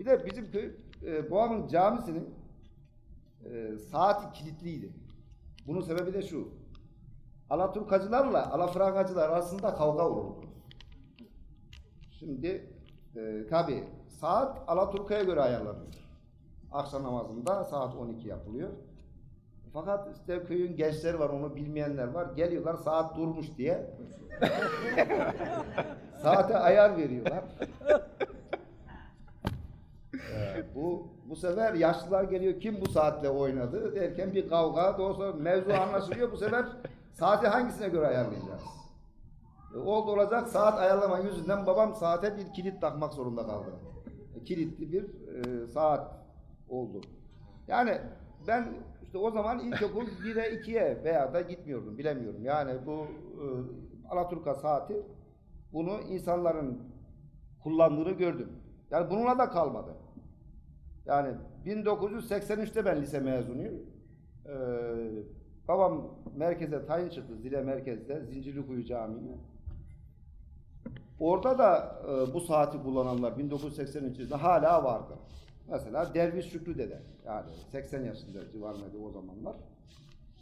Bir de bizim köy e, Boğa'nın camisinin e, saati kilitliydi. Bunun sebebi de şu. Alaturkacılarla Alafrangacılar arasında kavga olurdu. Şimdi e, tabi saat Alaturka'ya göre ayarlanıyor. Akşam namazında saat 12 yapılıyor. Fakat işte köyün gençleri var onu bilmeyenler var. Geliyorlar saat durmuş diye. Saate ayar veriyorlar. Bu bu sefer yaşlılar geliyor kim bu saatle oynadı derken bir kavga doğrusu mevzu anlaşılıyor bu sefer saati hangisine göre ayarlayacağız? E, oldu olacak saat ayarlama yüzünden babam saate bir kilit takmak zorunda kaldı. E, kilitli bir e, saat oldu. Yani ben işte o zaman ilkokul 1'e 2'ye veya da gitmiyordum bilemiyorum. Yani bu e, Alaturka saati bunu insanların kullandığını gördüm. Yani bununla da kalmadı. Yani 1983'te ben lise mezunuyum. Ee, babam merkeze tayin çıktı Zile merkezde Zincirlikuyu Camii'ne. Orada da e, bu saati kullananlar 1983'de hala vardı. Mesela Derviş Şükrü dede yani 80 yaşında civarındaydı o zamanlar.